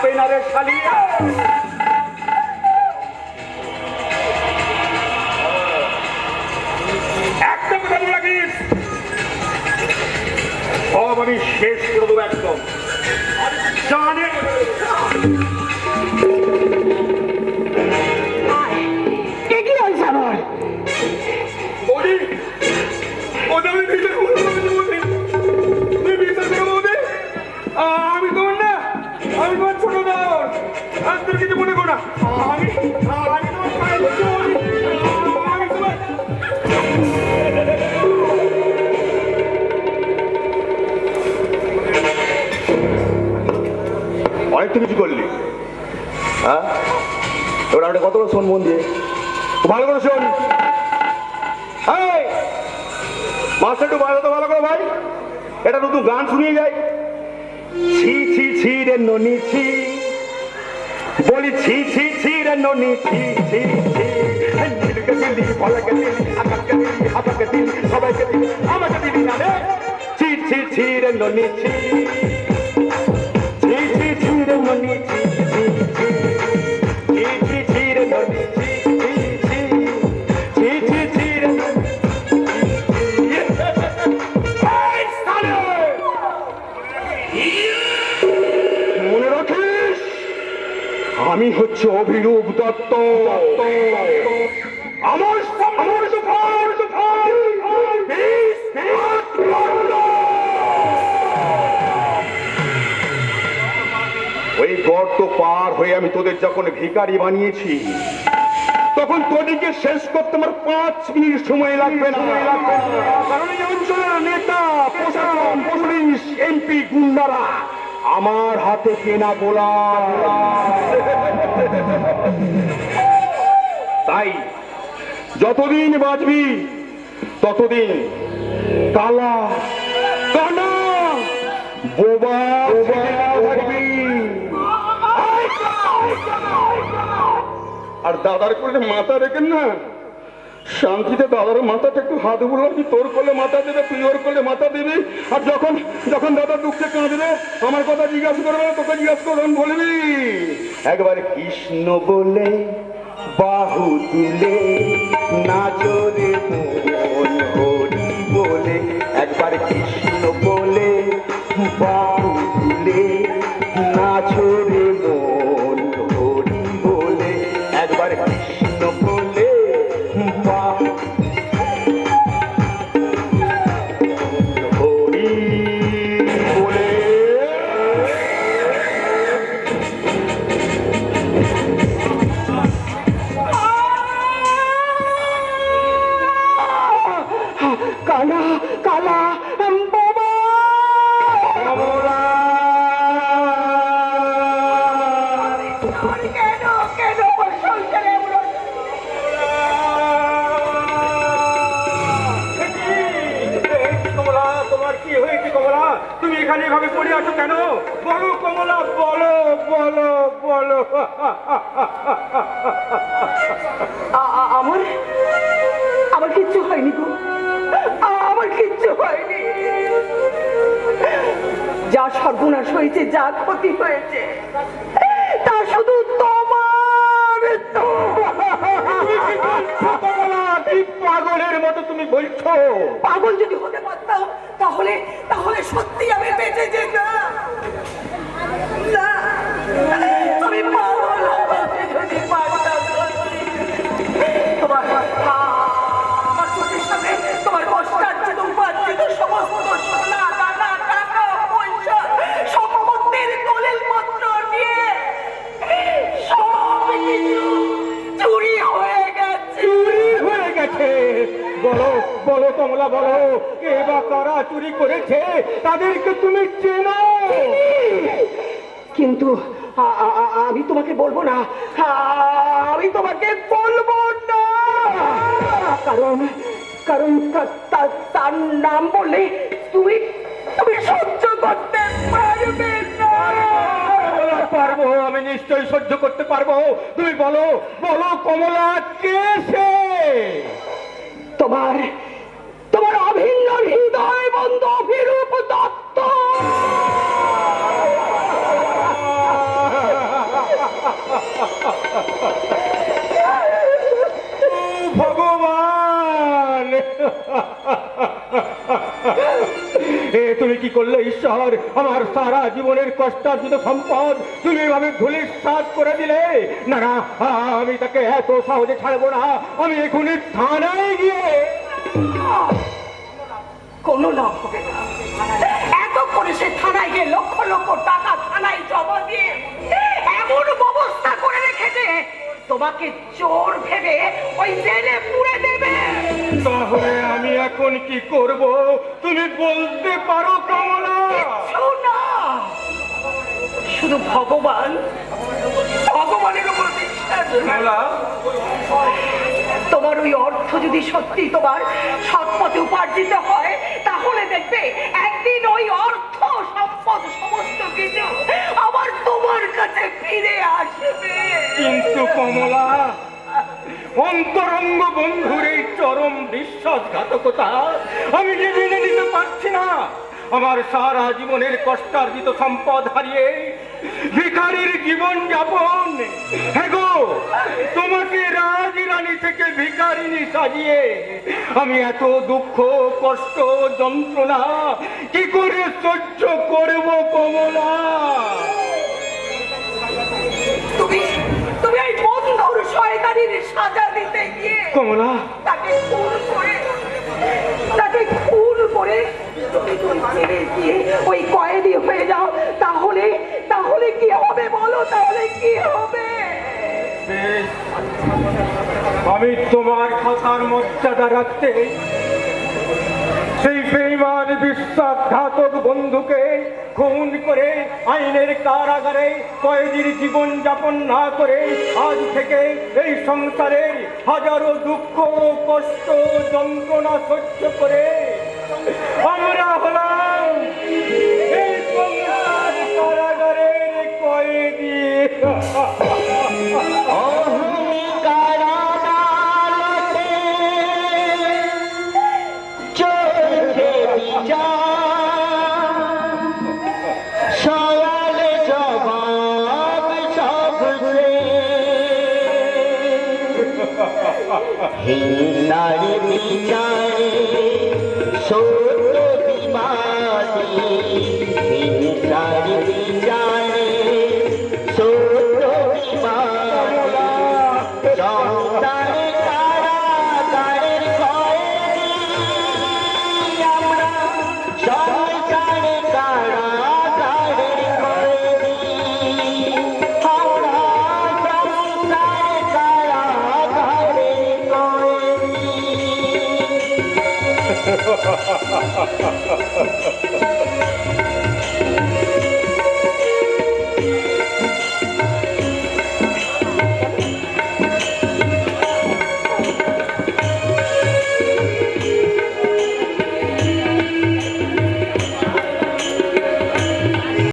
থাকবে না সব আমি শেষ করে দেবো একদম। জানে আর কিছু অনেক তো কিছু করলি। হ্যাঁ? এবার একটা কত শোন মন দিয়ে? ভালো করে শোন। মাস্টার একটু বাজাতে ভালো করে ভাই। এটা নতুন গান শুনিয়ে যাই। ছি ছি ছি রে ননি, ছি। বলি ছি ছি ছি রে ননি, ছি ছি ছি। নীলকে দিলি পলকে দিলি, আকাশকে দিলি, হাতকে দিলি, সবাইকে দিলি, আমাকে দিলি না রে। ছি ছি ছি রে ননি, ছি। ছি ছি ছি রে ননি, ছি। দত্ত আমার। ওই গর্ত পার হয়ে আমি তোদের যখন ভিখারি বানিয়েছি তখন তোদেরকে শেষ করতে আমার পাঁচ মিনিট সময় লাগবে না। কারণ এই অঞ্চলের নেতা প্রশাসন পুলিশ এমপি গুন্ডারা আমার হাতে কেনা গোলা তাই যতদিন বাঁচবি ততদিন কালা কানা বোবা আর দাদার করে মাথা রেখেন না শান্তিতে দাদার মাথাটা একটু হাত বুলাম কি তোর করলে মাথা দেবে তুই ওর করলে মাথা দিবি। আর যখন যখন দাদা দুঃখে কাঁদবে আমার কথা জিজ্ঞাসা করবে না, তোকে জিজ্ঞাসা করবে বলবি একবারে কৃষ্ণ বলে বাহু তুলে নাচরে মন তুমি এখানে এভাবে পড়ে আছো কেন? বলো কমলা বলো বলো বলো। আ- আ- আমার আমার কিচ্ছু হয়নি গো। আমার কিচ্ছু হয়নি। যা সর্বনাশ হয়েছে যা ক্ষতি হয়েছে তা শুধু তোমার কমলা? কি পাগলের মতো তুমি বলছো? পাগল যদি হতে পারতাম, তাহলে তাহলে সত্যি আমি বেঁচে যেতাম। বলো কমলা বলো কে বা কারা চুরি করেছে তাদেরকে তুমি চেনো? কিন্তু আমি তোমাকে বলব না। আমি তোমাকে বলব না। কারণ কারণ তার নাম বললে তুমি তুমি সহ্য করতে পারবে না। পারব আমি নিশ্চয়ই সহ্য করতে পারব। তুমি বলো বলো কমলা কে সে? তোমার তোমার অভিন্ন হৃদয় বন্ধ অভিরূপ দত্ত। ভগবান! এ তুমি কি করলে, ঈশ্বর? আমার সারা জীবনের কষ্টার্জিত সম্পদ তুমি এভাবে ধুলির সাত করে দিলে? না না, আমি তাকে এত সহজে ছাড়বো না। আমি এখনই থানায় গিয়ে কোনো লাভ হবে না। এত করে সে থানায় গিয়ে লক্ষ লক্ষ টাকা থানায় জমা দিয়ে এমন ব্যবস্থা করে রেখেছে তোমাকে চোর ভেবে ওই জেলে পুড়ে দেবে। তাহলে আমি এখন কি করব? তুমি বলতে পারো কমলা। না। শুধু ভগবান ভগবানের উপর বিশ্বাস ওই অর্থ যদি সত্যি তোমার সৎপথে উপার্জিত হয়, তাহলে দেখবে একদিন ওই অর্থ সম্পদ সমস্ত কিছু আবার তোমার কাছে ফিরে আসবে। কিন্তু কমলা, অন্তরঙ্গ বন্ধুর এই চরম বিশ্বাসঘাতকতা আমি যে মেনে নিতে পারছি না। আমার সারা জীবনের কষ্টার্জিত সম্পদ হারিয়ে ভিখারির জীবন যাপন। হ্যাঁ গো তোমাকে রাজরানী থেকে ভিখারিনী সাজিয়ে আমি এত দুঃখ কষ্ট যন্ত্রণা কি করে সহ্য করব কমলা? তুমি তুমি ওই বন্ধুর শয়তানির সাজা দিতে গিয়ে কমলা। তাকে খুন করে তাকে খুন করে তুমি ওই আমি তোমার কথার মর্যাদা রাখতে সেই বেইমান বিশ্বাসঘাতক বন্ধুকে খুন করে আইনের কারাগারে কয়েদির জীবন যাপন না করে আজ থেকে এই সংসারের হাজারো দুঃখ, কষ্ট, যন্ত্রণা সহ্য করে হিংসার বিচারে সত্য বিবাদী ハハハハハ